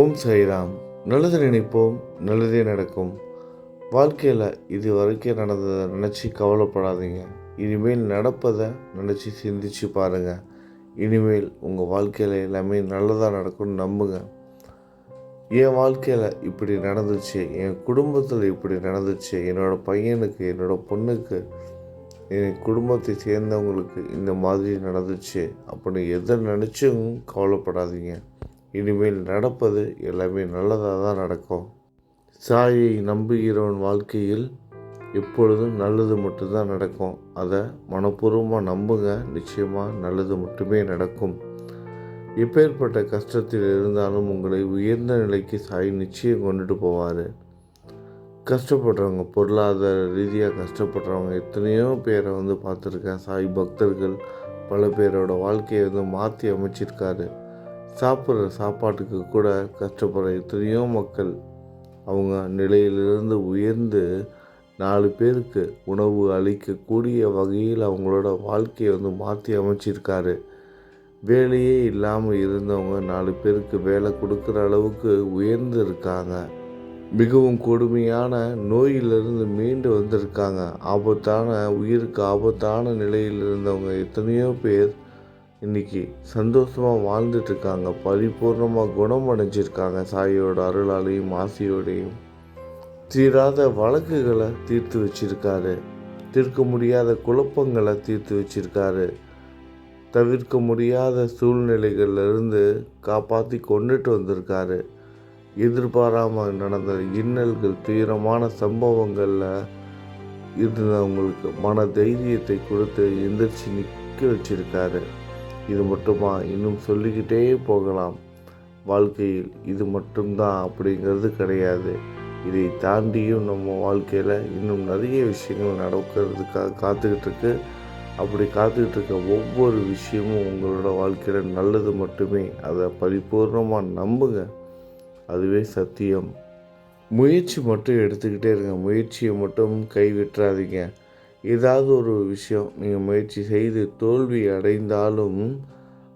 ஓம் சாய்ராம். நல்லது நினைப்போம் நல்லதே நடக்கும். வாழ்க்கையில் இது வரைக்கும் நடந்ததை நினச்சி கவலைப்படாதீங்க. இனிமேல் நடப்பதை நினச்சி சிந்திச்சு பாருங்கள் இனிமேல் உங்கள் வாழ்க்கையில் எல்லாமே நல்லதாக நடக்கும்னு நம்புங்க. என் வாழ்க்கையில் இப்படி நடந்துச்சு என் குடும்பத்தில் இப்படி நடந்துச்சு என்னோடய பையனுக்கு என்னோடய பொண்ணுக்கு என் குடும்பத்தை சேர்ந்தவங்களுக்கு இந்த மாதிரி நடந்துச்சு அப்படின்னு எதை நினச்சும் கவலைப்படாதீங்க. இனிமேல் நடப்பது எல்லாமே நல்லதாக தான் நடக்கும். சாயை நம்புகிறவன் வாழ்க்கையில் எப்பொழுதும் நல்லது மட்டும்தான் நடக்கும். அதை மனப்பூர்வமாக நம்புங்க. நிச்சயமாக நல்லது மட்டுமே நடக்கும். எப்பேற்பட்ட கஷ்டத்தில் இருந்தாலும் உங்களை உயர்ந்த நிலைக்கு சாய் நிச்சயம் கொண்டுட்டு போவார். கஷ்டப்படுறவங்க பொருளாதார ரீதியாக கஷ்டப்படுறவங்க எத்தனையோ பேரை வந்து பார்த்துருக்கேன். சாய் பக்தர்கள் பல பேரோட வாழ்க்கையை வந்து மாற்றி அமைச்சிருக்காரு. சாப்பிட்ற சாப்பாட்டுக்கு கூட கஷ்டப்படுற எத்தனையோ மக்கள் அவங்க நிலையிலிருந்து உயர்ந்து நாலு பேருக்கு உணவு அளிக்கக்கூடிய வகையில் அவங்களோட வாழ்க்கையை வந்து மாற்றி அமைச்சிருக்காரு. வேலையே இல்லாமல் இருந்தவங்க நாலு பேருக்கு வேலை கொடுக்குற அளவுக்கு உயர்ந்து இருக்காங்க. மிகவும் கொடுமையான நோயிலிருந்து மீண்டு வந்திருக்காங்க. ஆபத்தான உயிருக்கு ஆபத்தான நிலையில் இருந்தவங்க எத்தனையோ பேர் இன்னைக்கு சந்தோஷமாக வாழ்ந்துட்டுருக்காங்க. பரிபூர்ணமாக குணமடைஞ்சிருக்காங்க சாயோட அருளாலையும் ஆசையோடையும். தீராத வழக்குகளை தீர்த்து வச்சிருக்காரு. தீர்க்க முடியாத குழப்பங்களை தீர்த்து வச்சிருக்காரு. தவிர்க்க முடியாத சூழ்நிலைகள்லேருந்து காப்பாற்றி கொண்டுட்டு வந்திருக்காரு. எதிர்பாராமல் நடந்த இன்னல்கள் துயரமான சம்பவங்களில் இருந்தவங்களுக்கு மன தைரியத்தை கொடுத்து எந்திரிச்சு நிற்க வச்சிருக்காரு. இது மட்டுமா? இன்னும் சொல்லிக்கிட்டே போகலாம். வாழ்க்கையில் இது மட்டும்தான் அப்படிங்கிறது கிடையாது. இதை தாண்டியும் நம்ம வாழ்க்கையில் இன்னும் நிறைய விஷயங்கள் நடக்கிறதுக்காக காத்துக்கிட்டு இருக்கு அப்படி காத்துக்கிட்டு இருக்க ஒவ்வொரு விஷயமும் உங்களோட வாழ்க்கையில் நல்லது மட்டுமே. அதை பரிபூர்ணமாக நம்புங்க. அதுவே சத்தியம். முயற்சி மட்டும் எடுத்துக்கிட்டே இருங்க. முயற்சியை மட்டும் கைவிட்டுறாதீங்க. ஏதாவது ஒரு விஷயம் நீங்கள் முயற்சி செய்து தோல்வி அடைந்தாலும்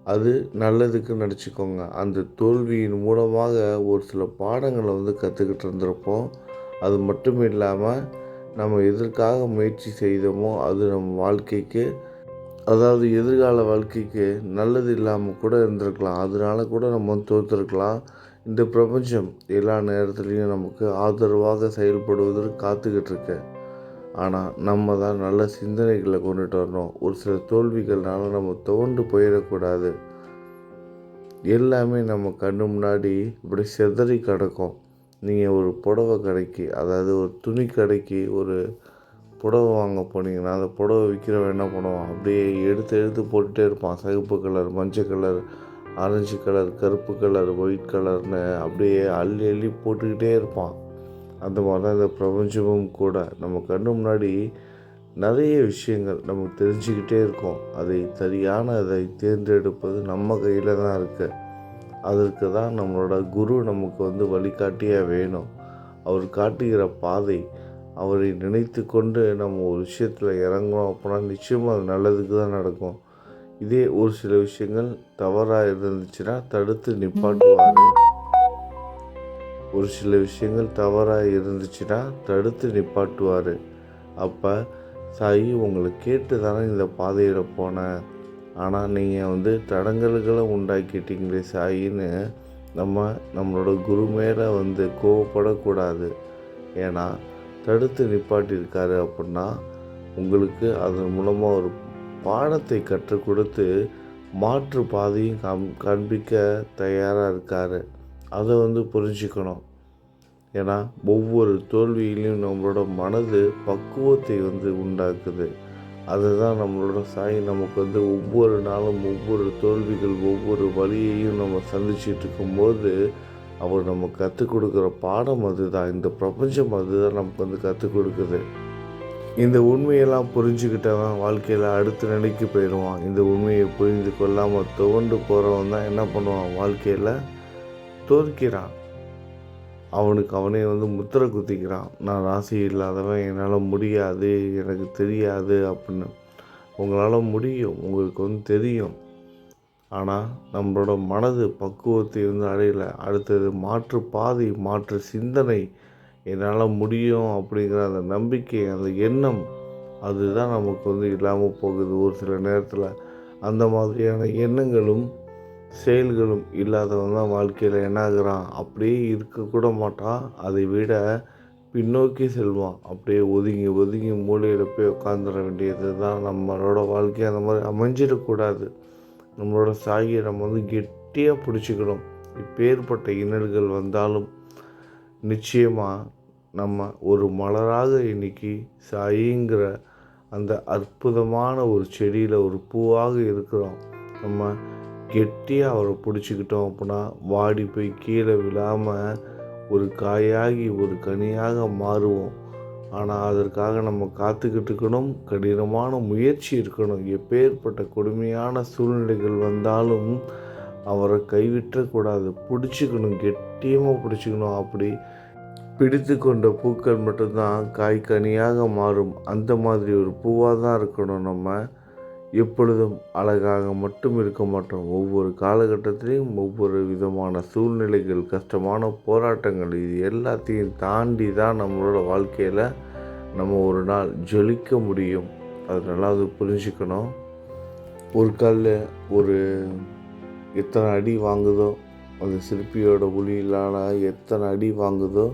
அது நல்லதுக்கு நினச்சிக்கோங்க அந்த தோல்வியின் மூலமாக ஒரு சில பாடங்களை வந்து கற்றுக்கிட்டு இருந்திருப்போம். அது மட்டும் இல்லாமல் நம்ம எதற்காக முயற்சி செய்தோமோ அது நம்ம வாழ்க்கைக்கு அதாவது எதிர்கால வாழ்க்கைக்கு நல்லது இல்லாமல் கூட இருந்திருக்கலாம். அதனால கூட நம்ம வந்து தோற்றுருக்கலாம் இந்த பிரபஞ்சம் எல்லா நேரத்துலேயும் நமக்கு ஆதரவாக செயல்படுவதற்கு காத்துக்கிட்டு இருக்கு. ஆனால் நம்ம தான் நல்ல சிந்தனைகளை கொண்டுட்டு வரணும் ஒரு சில தோல்விகள்னால நம்ம தோண்டு போயிடக்கூடாது. எல்லாமே நம்ம கண்ணு முன்னாடி இப்படி செதறி கிடக்கும். நீங்கள் ஒரு புடவை கடைக்கு அதாவது ஒரு துணி கடைக்கு ஒரு புடவை வாங்க போனீங்கன்னா அந்த புடவை விற்கிறவன் என்ன பண்ணுவான்? அப்படியே எடுத்து எடுத்து போட்டுகிட்டே இருப்பான். சிகப்பு கலர் மஞ்சள் கலர் ஆரஞ்சு கலர் கருப்பு கலர் ஒயிட் கலர்னு அப்படியே அள்ளி அள்ளி போட்டுக்கிட்டே இருப்பான். அந்த மாதிரி தான் இந்த பிரபஞ்சமும் கூட நம்ம கண்ணு முன்னாடி நிறைய விஷயங்கள் நமக்கு தெரிஞ்சுக்கிட்டே இருக்கோம். அதை சரியான அதை தேர்ந்தெடுப்பது நம்ம கையில் தான் இருக்குது அதற்கு தான் நம்மளோட குரு நமக்கு வந்து வழிகாட்டியாக வேணும். அவர் காட்டுகிற பாதை அவரை நினைத்து கொண்டு நம்ம ஒரு விஷயத்தில் இறங்குறோம் அப்படின்னா நிச்சயமாக அது நல்லதுக்கு தான் நடக்கும். இதே ஒரு சில விஷயங்கள் தவறாக இருந்துச்சுன்னா தடுத்து நிப்பாட்டுவார் ஒரு சில விஷயங்கள் தவறாக இருந்துச்சுன்னா தடுத்து நிப்பாட்டுவார். அப்போ சாயி உங்களை கேட்டு தானே இந்த பாதையில் போனேன். ஆனால் நீங்கள் வந்து தடங்கல்களை உண்டாக்கிட்டீங்களே சாயின்னு நம்ம நம்மளோட குரு மேலே வந்து கோவப்படக்கூடாது. ஏன்னா தடுத்து நிப்பாட்டியிருக்காரு அப்படின்னா உங்களுக்கு அதன் மூலமாக ஒரு பாடத்தை கற்றுக் கொடுத்து மாற்று பாதையும் காம் காண்பிக்க தயாராக இருக்கார். அதை வந்து புரிஞ்சுக்கணும். ஏன்னா ஒவ்வொரு தோல்வியிலையும் நம்மளோட மனது பக்குவத்தை வந்து உண்டாக்குது. அதுதான் நம்மளோட சாய். நமக்கு வந்து ஒவ்வொரு நாளும் ஒவ்வொரு தோல்விகள் ஒவ்வொரு வழியையும் நம்ம சந்திச்சிட்டு இருக்கும்போது அவர் நம்ம கற்றுக் கொடுக்குற பாடம் அதுதான். இந்த பிரபஞ்சம் அதுதான் நமக்கு வந்து கற்றுக் கொடுக்குது. இந்த உண்மையெல்லாம் புரிஞ்சுக்கிட்டவன் வாழ்க்கையில் அடுத்த நிலைக்கு போயிடுவான். இந்த உண்மையை புரிந்து கொள்ளாமல் துவண்டு போகிறவன் தான் என்ன பண்ணுவான்? வாழ்க்கையில் தோற்கிறான். அவனுக்கு அவனே வந்து முத்திரை குத்திக்கிறான். நான் ராசி இல்லாதவன் என்னால் முடியாது எனக்கு தெரியாது அப்படின்னு. உங்களால் முடியும் உங்களுக்கு வந்து தெரியும். ஆனால் நம்மளோட மனது பக்குவத்தை வந்து அடையலை. அடுத்தது மாற்று பாதை மாற்று சிந்தனை. என்னால் முடியும் அப்படிங்கிற அந்த நம்பிக்கை அந்த எண்ணம் அதுதான் நமக்கு வந்து இல்லாமல் போகுது ஒரு சில நேரத்தில். அந்த மாதிரியான எண்ணங்களும் செயல்களும் இல்லாதவன் தான் வாழ்க்கையில் என்ன ஆகுறான் அப்படியே இருக்கக்கூட மாட்டான். அதை விட பின்னோக்கி செல்வான். அப்படியே ஒதுங்கி ஒதுங்கி மூலையில் போய் உட்காந்துட வேண்டியது தான் நம்மளோட வாழ்க்கை. அந்த மாதிரி அமைஞ்சிடக்கூடாது. நம்மளோட சாகியை நம்ம வந்து கெட்டியாக பிடிச்சிக்கணும். இப்பேற்பட்ட இன்னல்கள் வந்தாலும் நிச்சயமாக நம்ம ஒரு மலராக இன்னைக்கு சாயிங்கிற அந்த அற்புதமான ஒரு செடியில் ஒரு பூவாக இருக்கிறோம். நம்ம கெட்டியாக அவரை பிடிச்சிக்கிட்டோம் அப்படின்னா வாடி போய் கீழே விழாமல் ஒரு காயாகி ஒரு கனியாக மாறுவோம். ஆனால் அதற்காக நம்ம காத்துக்கிட்டு இருக்கணும் கடினமான முயற்சி இருக்கணும். எப்பேற்பட்ட கொடுமையான சூழ்நிலைகள் வந்தாலும் அவரை கைவிட்டக்கூடாது. பிடிச்சிக்கணும் கெட்டியமாக பிடிச்சிக்கணும். அப்படி பிடித்து கொண்ட பூக்கள் மட்டும்தான் காய் கனியாக மாறும். அந்த மாதிரி ஒரு பூவாக தான் இருக்கணும் நம்ம. எப்பொழுதும் அழகாக மட்டும் இருக்க மாட்டோம். ஒவ்வொரு காலகட்டத்திலையும் ஒவ்வொரு விதமான சூழ்நிலைகள் கஷ்டமான போராட்டங்கள் இது எல்லாத்தையும் தாண்டி தான் நம்மளோட வாழ்க்கையில் நம்ம ஒரு நாள் ஜொலிக்க முடியும். அதனால அது புரிஞ்சுக்கணும். ஒரு காலில் ஒரு எத்தனை அடி வாங்குதோ அந்த சிற்பியோட ஒளியிலான எத்தனை அடி வாங்குதோ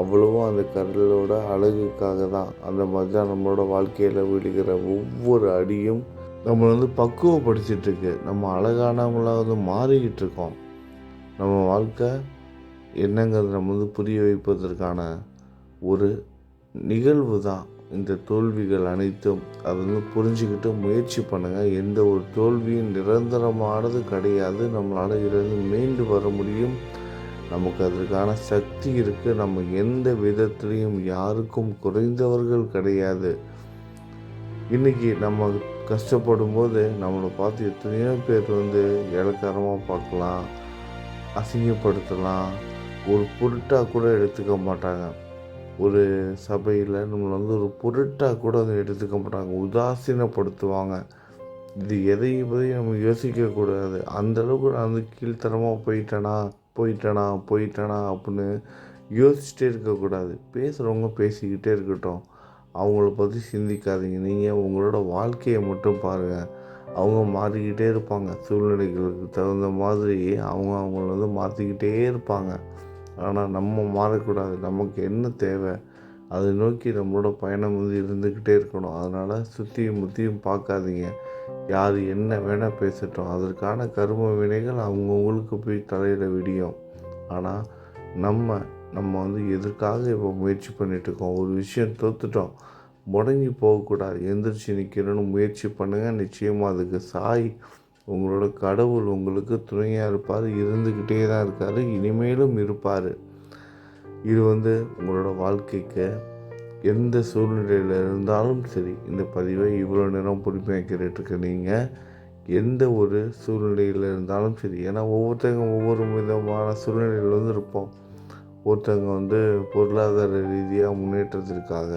அவ்வளவும் அந்த கடலோட அழகுக்காக தான். அந்த மாதிரி தான் நம்மளோட வாழ்க்கையில் விழுகிற ஒவ்வொரு அடியும் நம்மளை வந்து பக்குவப்படுத்திகிட்ருக்கு நம்ம அழகானவங்களாக வந்து மாறிக்கிட்டு இருக்கோம் நம்ம வாழ்க்கை என்னங்கிறத நம்ம வந்து புரிய வைப்பதற்கான ஒரு நிகழ்வு தான். இந்த தோல்விகள் அனைத்தும் அதை வந்து புரிஞ்சுக்கிட்டு முயற்சி பண்ணுங்கள் எந்த ஒரு தோல்வியும் நிரந்தரமானது கிடையாது. நம்மளால் இருந்து மீண்டு வர முடியும். நமக்கு அதற்கான சக்தி இருக்குது நம்ம எந்த விதத்துலேயும் யாருக்கும் குறைந்தவர்கள் கிடையாது. இன்றைக்கி நம்ம கஷ்டப்படும் போது நம்மளை பார்த்து எத்தனையோ பேர் வந்து இலக்காரமாக பார்க்கலாம் அசிங்கப்படுத்தலாம். ஒரு பொருட்டாக கூட எடுத்துக்க மாட்டாங்க. ஒரு சபையில் நம்மளை வந்து ஒரு பொருட்டாக கூட வந்து எடுத்துக்க மாட்டாங்க. உதாசீனப்படுத்துவாங்க. இது எதையும் பற்றி நம்ம யோசிக்கக்கூடாது அந்தளவுக்கு நான் வந்து கீழ்த்தரமாக போயிட்டேனா போயிட்டேனா போயிட்டேனா அப்படின்னு யோசிச்சுட்டே இருக்கக்கூடாது பேசுகிறவங்க பேசிக்கிட்டே இருக்கட்டும். அவங்கள பற்றி சிந்திக்காதீங்க. நீங்கள் உங்களோட வாழ்க்கையை மட்டும் பாருங்கள் அவங்க மாறிக்கிட்டே இருப்பாங்க. சூழ்நிலைகளுக்கு தகுந்த மாதிரி அவங்க அவங்கள வந்து மாற்றிக்கிட்டே இருப்பாங்க. ஆனால் நம்ம மாறக்கூடாது. நமக்கு என்ன தேவை? அதை நோக்கி நம்மளோட பயணம் வந்து இருந்துக்கிட்டே இருக்கணும். அதனால் சுற்றியும் முற்றியும் பார்க்காதீங்க. யார் என்ன வேணால் பேசட்டும். அதற்கான கரும வினைகள் அவங்கவுங்களுக்கு போய் தலையிட விடியும். ஆனால் நம்ம நம்ம வந்து எதற்காக இப்போ முயற்சி பண்ணிகிட்ருக்கோம் ஒரு விஷயம் தோத்துட்டோம். முடங்கி போகக்கூடாது. எந்திரிச்சு நிற்கணும்னு முயற்சி பண்ணுங்கள் நிச்சயமாக அதுக்கு சாய் உங்களோட கடவுள் உங்களுக்கு துணையாக இருப்பார். இருந்துக்கிட்டே தான் இருக்கார். இனிமேலும் இருப்பார். இது வந்து உங்களோட வாழ்க்கைக்கு எந்த சூழ்நிலையில் இருந்தாலும் சரி இந்த பதிவை இவ்வளோ நேரம் பொறுமையாக கேட்டுட்ருக்க நீங்கள் எந்த ஒரு சூழ்நிலையில் இருந்தாலும் சரி ஏன்னா ஒவ்வொருத்தங்க ஒவ்வொரு விதமான சூழ்நிலையில் வந்து இருப்போம். ஒருத்தவங்க வந்து பொருளாதார ரீதியாக முன்னேற்றத்திற்காக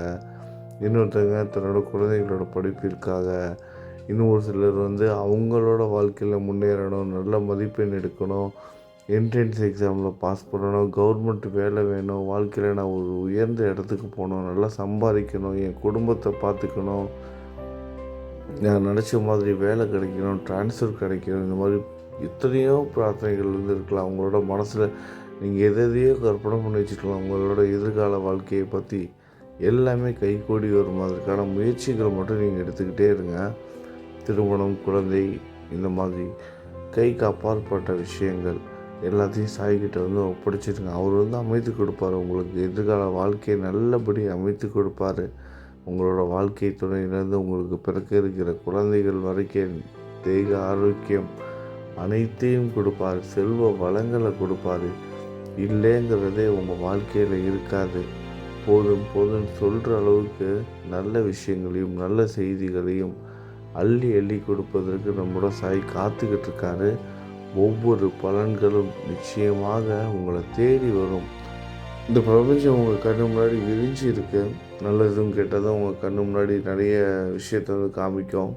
இன்னொருத்தவங்க தன்னோட குழந்தைகளோட படிப்பிற்காக இன்னும் ஒரு சிலர் வந்து அவங்களோட வாழ்க்கையில் முன்னேறணும் நல்ல மதிப்பெண் எடுக்கணும் என்ட்ரன்ஸ் எக்ஸாமில் பாஸ் பண்ணணும் கவர்மெண்ட் வேலை வேணும் வாழ்க்கையில் நான் ஒரு உயர்ந்த இடத்துக்கு போகணும் நல்லா சம்பாதிக்கணும் என் குடும்பத்தை பார்த்துக்கணும் நான் நினச்ச மாதிரி வேலை கிடைக்கணும் ட்ரான்ஸ்ஃபர் கிடைக்கணும் இந்த மாதிரி எத்தனையோ பிரார்த்தனைகள் வந்து இருக்கலாம் அவங்களோட மனசில் நீங்கள் எதை எதையோ கற்பனை பண்ணி வச்சுக்கலாம். உங்களோட எதிர்கால வாழ்க்கையை பற்றி எல்லாமே கைகூடி வரும். அதற்கான முயற்சிகள் மட்டும் நீங்கள் எடுத்துக்கிட்டே இருங்க. திருமணம் குழந்தை இந்த மாதிரி கைக்கு அப்பாற்பட்ட விஷயங்கள் எல்லாத்தையும் சாய்கிட்ட வந்து ஒப்படைச்சிருங்க. அவர் வந்து அமைத்து கொடுப்பார். உங்களுக்கு எதிர்கால வாழ்க்கையை நல்லபடி அமைத்து கொடுப்பார். உங்களோட வாழ்க்கை துணையிலேருந்து உங்களுக்கு பிறக்க இருக்கிற குழந்தைகள் வரைக்கும் தேக ஆரோக்கியம் அனைத்தையும் கொடுப்பார். செல்வ வளங்களை கொடுப்பார். இல்லைங்கிறதே உங்கள் வாழ்க்கையில் இருக்காது. போதும் போதும் சொல்கிற அளவுக்கு நல்ல விஷயங்களையும் நல்ல செய்திகளையும் அள்ளி அள்ளி கொடுப்பதற்கு நம்மளோட சாய் காத்துக்கிட்டு இருக்காரு. ஒவ்வொரு பலன்களும் நிச்சயமாக உங்களை தேடி வரும். இந்த பிரபஞ்சம் உங்கள் கண்ணு முன்னாடி விரிஞ்சு இருக்கு. நல்லதும் கெட்டதும் உங்கள் கண்ணு முன்னாடி நிறைய விஷயத்த வந்து காமிக்கும்.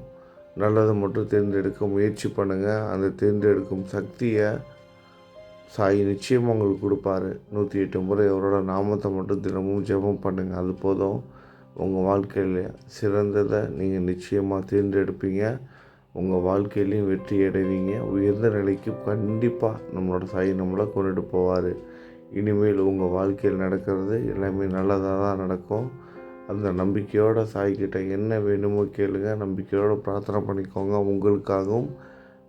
நல்லதை மட்டும் தேர்ந்தெடுக்க முயற்சி பண்ணுங்கள் அந்த தேர்ந்தெடுக்கும் சக்தியை சாய் நிச்சயம் உங்களுக்கு கொடுப்பாரு. நூற்றி எட்டு முறை அவரோட நாமத்தை மட்டும் தினமும் ஜெபம் பண்ணுங்கள் அது போதும். உங்கள் வாழ்க்கையில் சிறந்ததை நீங்கள் நிச்சயமாக தேர்ந்தெடுப்பீங்க. உங்கள் வாழ்க்கையிலையும் வெற்றி அடைவீங்க. உயர்ந்த நிலைக்கு கண்டிப்பாக நம்மளோட சாய் நம்மளை கொண்டுட்டு போவார். இனிமேல் உங்கள் வாழ்க்கையில் நடக்கிறது எல்லாமே நல்லதாக தான் நடக்கும். அந்த நம்பிக்கையோட சாய்கிட்ட என்ன வேணுமோ கேளுங்க. நம்பிக்கையோடு பிரார்த்தனை பண்ணிக்கோங்க. உங்களுக்காகவும்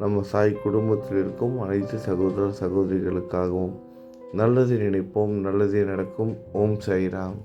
நம்ம சாய் குடும்பத்தில் இருக்கும் அனைத்து சகோதர சகோதரிகளுக்காகவும் நல்லது நினைப்போம் நல்லதே நடக்கும். ஓம் சாய்ராம்.